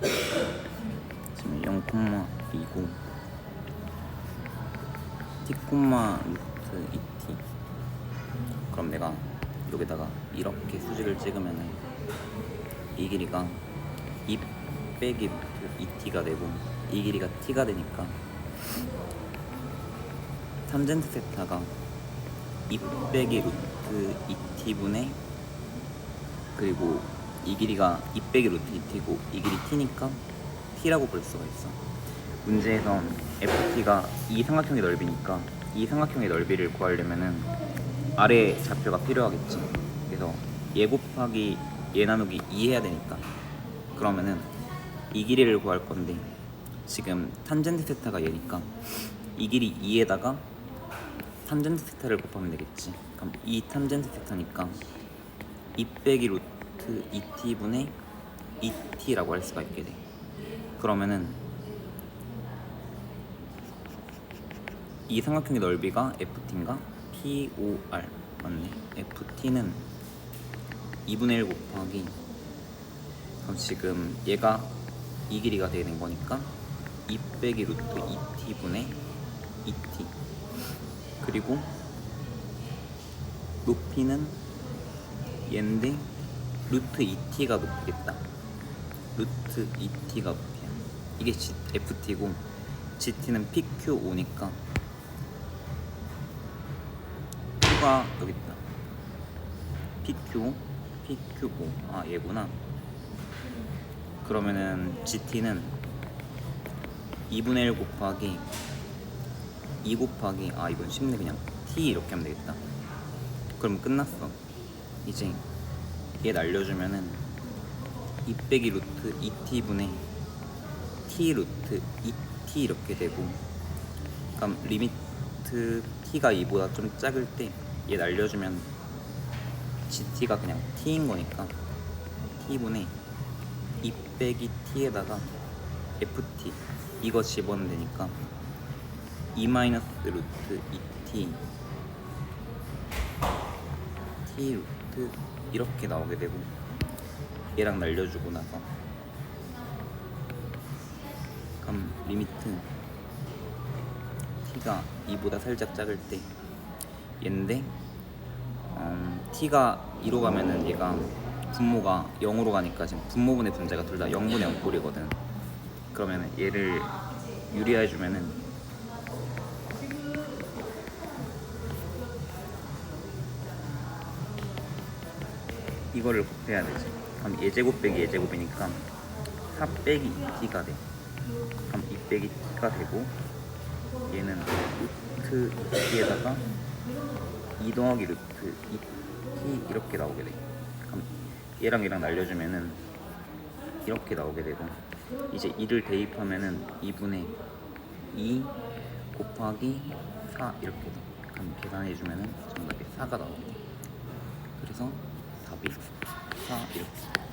지금 0,2고 t, 루트 2t 그럼 내가 여기다가 이렇게 수직을 찍으면은 이 길이가 2 빼기 루트 2t가 되고 이 길이가 t가 되니까 탄젠트 세타가 2 빼기 루트 2t분의 그리고 이 길이가 2 빼기 루트 2t고 이 길이 t니까 t라고 볼 수가 있어. 문제에선 ft가 이 삼각형의 넓이니까 이 삼각형의 넓이를 구하려면은 아래 좌표가 필요하겠지. 그래서 얘 곱하기 얘 나누기 2 해야 되니까. 그러면은 이 길이를 구할 건데 지금 탄젠트 세타가 얘니까 이 길이 2에다가 탄젠트 세타를 곱하면 되겠지. 그럼 이 탄젠트 세타니까 2 빼기 루트 2t분의 2t라고 할 수가 있게 돼. 그러면은 이 삼각형의 넓이가 ft인가? POR 맞네. Ft는 2분의 1 곱하기 그럼 지금 얘가 이 길이가 되는 거니까 2 빼기 루트 2t분의 2t 그리고 높이는 얘인데 루트 2t가 높이겠다. 루트 2t가 높이야 이게 G, ft고 gt는 pq5니까 q가 여기 있다 pq pq5 아 얘구나. 그러면은 gt는 2분의 1 곱하기 2 곱하기 아 이건 쉽네 그냥. T 이렇게 하면 되겠다. 그럼 끝났어. 이제 얘 날려주면은 2 빼기 루트 2t분의 t 루트 2t 이렇게 되고 그럼 리미트 t가 2보다 좀 작을 때 얘 날려주면 gt가 그냥 t인 거니까 t분의 2 빼기 t에다가 ft 이거 집어넣으면 되니까 2 마이너스 루트 2t t 루트 이렇게 나오게 되고 얘랑 날려주고 나서. 그럼 리미트. t가 2보다 살짝 작을 때. 얘인데 음, t가 2로 가면은 얘가 분모가 0으로 가니까 지금 분모분의 분자가 둘 다 0분의 0 꼴이거든. 그러면은 얘를 유리해 주면은 이거를 곱해야 되지. 그럼 예제곱 빼기 예제곱이니까 4 빼기 2t가 돼. 그럼 2 빼기 t가 되고 얘는 루트 2에다가 2 더하기 루트 2t 이렇게 나오게 돼. 그럼 얘랑 얘랑 날려주면은 이렇게 나오게 되고 이제 2를 대입하면은 2분의 2 곱하기 4 이렇게 돼. 그럼 계산해주면은 정답이 4가 나오게 돼. 그래서 比如说，有。